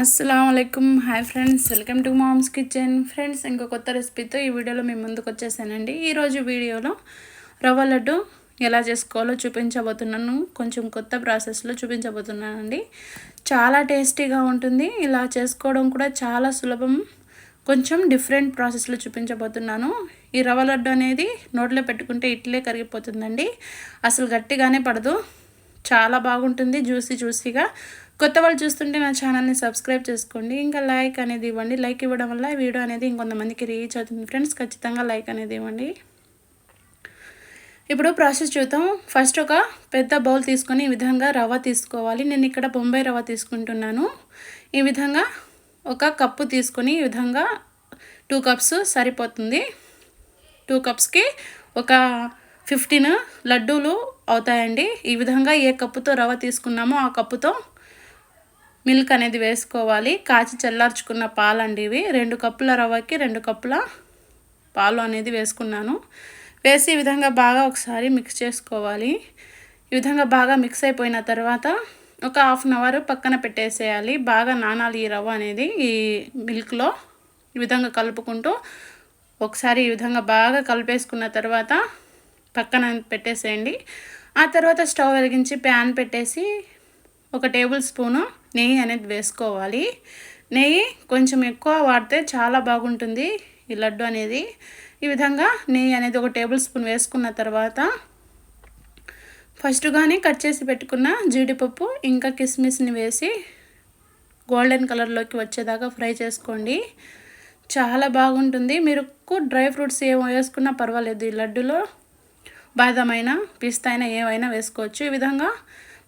అస్సలం hi friends welcome to Mom's Kitchen friends ఇంకో కొత్త రెసిపీతో ఈ వీడియోలో మేము ముందుకు వచ్చేసానండి. ఈరోజు వీడియోలో రవ్వ లడ్డు ఎలా చేసుకోవాలో చూపించబోతున్నాను. కొంచెం కొత్త ప్రాసెస్లో చూపించబోతున్నానండి. చాలా టేస్టీగా ఉంటుంది. ఇలా చేసుకోవడం కూడా చాలా సులభం. కొంచెం డిఫరెంట్ ప్రాసెస్లో చూపించబోతున్నాను. ఈ రవ్వ లడ్డు అనేది నోట్లో పెట్టుకుంటే ఇట్లే కరిగిపోతుందండి. అసలు గట్టిగానే పడదు. చాలా బాగుంటుంది. జ్యూసీ జ్యూసీగా కొత్త వాళ్ళు చూస్తుంటే నా ఛానల్ని సబ్స్క్రైబ్ చేసుకోండి. ఇంకా లైక్ అనేది ఇవ్వండి. లైక్ ఇవ్వడం వల్ల వీడియో అనేది ఇంకొంతమందికి రీచ్ అవుతుంది. ఫ్రెండ్స్ ఖచ్చితంగా లైక్ అనేది ఇవ్వండి. ఇప్పుడు ప్రాసెస్ చూద్దాం. ఫస్ట్ ఒక పెద్ద బౌల్ తీసుకొని ఈ విధంగా రవ్వ తీసుకోవాలి. నేను ఇక్కడ బొంబాయి రవ్వ తీసుకుంటున్నాను. ఈ విధంగా ఒక కప్పు తీసుకొని ఈ విధంగా టూ కప్స్ సరిపోతుంది. టూ కప్స్కి ఒక ఫిఫ్టీన్ లడ్డూలు అవుతాయండి. ఈ విధంగా ఏ కప్పుతో రవ్వ తీసుకున్నామో ఆ కప్పుతో మిల్క్ అనేది వేసుకోవాలి. కాచి చల్లార్చుకున్న పాలు అండి ఇవి. రెండు కప్పుల రవ్వకి రెండు కప్పుల పాలు అనేది వేసుకున్నాను. వేసి ఈ విధంగా బాగా ఒకసారి మిక్స్ చేసుకోవాలి. ఈ విధంగా బాగా మిక్స్ అయిపోయిన తర్వాత ఒక హాఫ్ అన్ అవర్ పక్కన పెట్టేసేయాలి. బాగా నానాలి ఈ రవ్వ అనేది ఈ మిల్క్లో ఈ విధంగా కలుపుకుంటూ ఒకసారి ఈ విధంగా బాగా కలిపేసుకున్న తర్వాత పక్కన పెట్టేసేయండి. ఆ తర్వాత స్టవ్ వెలిగించి ప్యాన్ పెట్టేసి ఒక టేబుల్ స్పూను నెయ్యి అనేది వేసుకోవాలి. నెయ్యి కొంచెం ఎక్కువ వాడితే చాలా బాగుంటుంది ఈ లడ్డు అనేది. ఈ విధంగా నెయ్యి అనేది ఒక టేబుల్ స్పూన్ వేసుకున్న తర్వాత ఫస్ట్గానే కట్ చేసి పెట్టుకున్న జీడిపప్పు ఇంకా కిస్మిస్ని వేసి గోల్డెన్ కలర్లోకి వచ్చేదాకా ఫ్రై చేసుకోండి. చాలా బాగుంటుంది. మీరు డ్రై ఫ్రూట్స్ ఏమో వేసుకున్నా పర్వాలేదు. ఈ లడ్డులో బాదమైనా పిస్తా అయినా ఏమైనా వేసుకోవచ్చు. ఈ విధంగా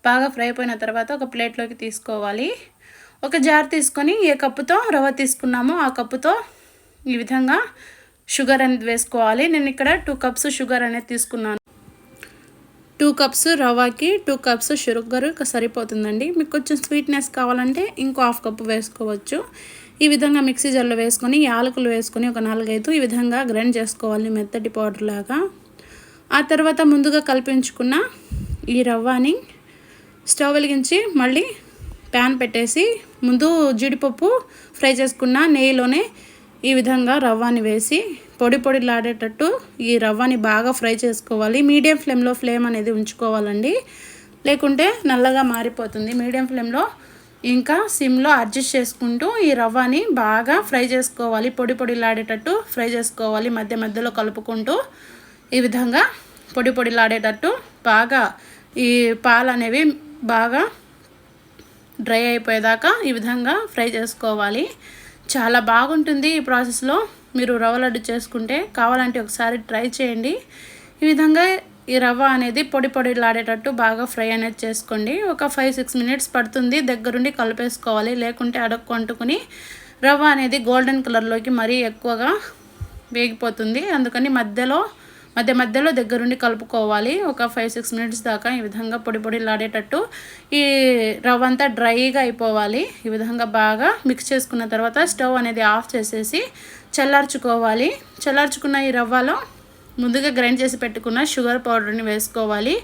బాగా ఫ్రై అయిపోయిన తర్వాత ఒక ప్లేట్లోకి తీసుకోవాలి. ఒక జార్ తీసుకొని ఏ కప్పుతో రవ్వ తీసుకున్నామో ఆ కప్పుతో ఈ విధంగా షుగర్ అనేది వేసుకోవాలి. నేను ఇక్కడ టూ కప్స్ షుగర్ అనేది తీసుకున్నాను. టూ కప్స్ రవ్వకి టూ కప్స్ షుగర్ సరిపోతుందండి. మీకు కొంచెం స్వీట్నెస్ కావాలంటే ఇంకో హాఫ్ కప్పు వేసుకోవచ్చు. ఈ విధంగా మిక్సీ జల్లో వేసుకొని యాలకులు వేసుకొని ఒక నాలుగైదు ఈ విధంగా గ్రైండ్ చేసుకోవాలి మెత్తటి పౌడర్ లాగా. ఆ తర్వాత ముందుగా కల్పించుకున్న ఈ రవ్వని స్టవ్ వెలిగించి మళ్ళీ ప్యాన్ పెట్టేసి ముందు జీడిపప్పు ఫ్రై చేసుకున్న నెయ్యిలోనే ఈ విధంగా రవ్వని వేసి పొడి పొడిలాడేటట్టు ఈ రవ్వని బాగా ఫ్రై చేసుకోవాలి. మీడియం ఫ్లేమ్లో ఫ్లేమ్ అనేది ఉంచుకోవాలండి. లేకుంటే నల్లగా మారిపోతుంది. మీడియం ఫ్లేమ్లో ఇంకా సిమ్లో అడ్జస్ట్ చేసుకుంటూ ఈ రవ్వని బాగా ఫ్రై చేసుకోవాలి. పొడి పొడిలాడేటట్టు ఫ్రై చేసుకోవాలి. మధ్య మధ్యలో కలుపుకుంటూ ఈ విధంగా పొడి పొడిలాడేటట్టు బాగా ఈ పాలు అనేవి బాగా డ్రై అయిపోయేదాకా ఈ విధంగా ఫ్రై చేసుకోవాలి. చాలా బాగుంటుంది ఈ ప్రాసెస్లో. మీరు రవ్వ లడ్డు చేసుకుంటే కావాలంటే ఒకసారి ట్రై చేయండి. ఈ విధంగా ఈ రవ్వ అనేది పొడి పొడిలాడేటట్టు బాగా ఫ్రై అనేది చేసుకోండి. ఒక ఫైవ్ సిక్స్ మినిట్స్ పడుతుంది. దగ్గరుండి కలిపేసుకోవాలి. లేకుంటే అడక్కు అంటుకుని రవ్వ అనేది గోల్డెన్ కలర్లోకి మరీ ఎక్కువగా వేగిపోతుంది. అందుకని మధ్యలో మధ్య మధ్యలో దగ్గరుండి కలుపుకోవాలి. ఒక ఫైవ్ సిక్స్ మినిట్స్ దాకా ఈ విధంగా పొడి పొడిలాడేటట్టు ఈ రవ్వ అంతా డ్రైగా అయిపోవాలి. ఈ విధంగా బాగా మిక్స్ చేసుకున్న తర్వాత స్టవ్ అనేది ఆఫ్ చేసేసి చల్లార్చుకోవాలి. చల్లార్చుకున్న ఈ రవ్వలో ముందుగా గ్రైండ్ చేసి పెట్టుకున్న షుగర్ పౌడర్ని వేసుకోవాలి.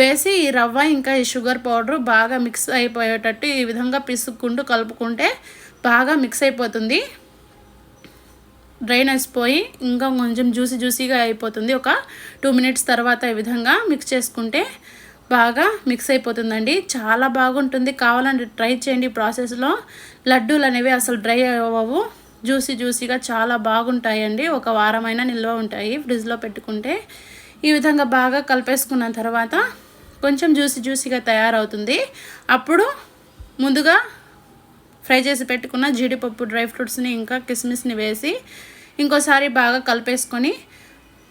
వేసి ఈ రవ్వ ఇంకా ఈ షుగర్ పౌడర్ బాగా మిక్స్ అయిపోయేటట్టు ఈ విధంగా పిసుక్కుంటూ కలుపుకుంటే బాగా మిక్స్ అయిపోతుంది. డ్రైనెస్ పోయి ఇంకా కొంచెం జ్యూసీ జ్యూసీగా అయిపోతుంది. ఒక టూ మినిట్స్ తర్వాత ఈ విధంగా మిక్స్ చేసుకుంటే బాగా మిక్స్ అయిపోతుందండి. చాలా బాగుంటుంది. కావాలంటే ట్రై చేయండి ప్రాసెస్లో లడ్డూలు అనేవి అసలు డ్రై అవ్వవు. జ్యూసీ జ్యూసీగా చాలా బాగుంటాయండి. ఒక వారమైనా నిల్వ ఉంటాయి ఫ్రిడ్జ్లో పెట్టుకుంటే. ఈ విధంగా బాగా కలిపేసుకున్న తర్వాత కొంచెం జ్యూసీ జ్యూసీగా తయారవుతుంది. అప్పుడు ముందుగా ఫ్రై చేసి పెట్టుకున్న జీడిపప్పు డ్రై ఫ్రూట్స్ని ఇంకా కిస్మిస్ని వేసి ఇంకోసారి బాగా కలిపేసుకొని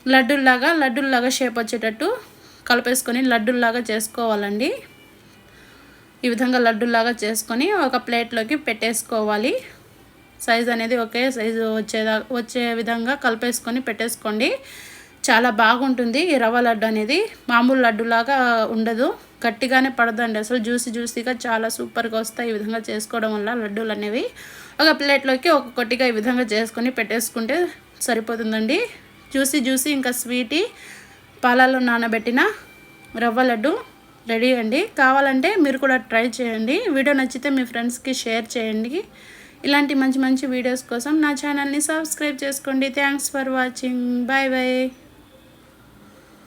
లడ్డుల్లాగా లడ్డుల్లాగా షేప్ వచ్చేటట్టు కలిపేసుకొని లడ్డుల్లాగా చేసుకోవాలండి. ఈ విధంగా లడ్డుల్లాగా చేసుకొని ఒక ప్లేట్లోకి పెట్టేసుకోవాలి. సైజ్ అనేది ఒకే సైజు వచ్చేదా వచ్చే విధంగా కలిపేసుకొని పెట్టేసుకోండి. చాలా బాగుంటుంది ఈ రవ్వ లడ్డు అనేది. మామూలు లడ్డులాగా ఉండదు. గట్టిగానే పడదండి. అసలు జ్యూసీ జ్యూసీగా చాలా సూపర్గా వస్తాయి ఈ విధంగా చేసుకోవడం వల్ల లడ్డూలు అనేవి. ఒక ప్లేట్లోకి ఒక్కొక్కటిగా ఈ విధంగా చేసుకొని పెట్టేసుకుంటే సరిపోతుందండి. జ్యూసీ జ్యూసీ ఇంకా స్వీటీ పాలలో నానబెట్టిన రవ్వ లడ్డు రెడీ అండి. కావాలంటే మీరు కూడా ట్రై చేయండి. వీడియో నచ్చితే మీ ఫ్రెండ్స్కి షేర్ చేయండి. ఇలాంటి మంచి మంచి వీడియోస్ కోసం నా ఛానల్ని సబ్స్క్రైబ్ చేసుకోండి. Thanks for watching. Bye bye.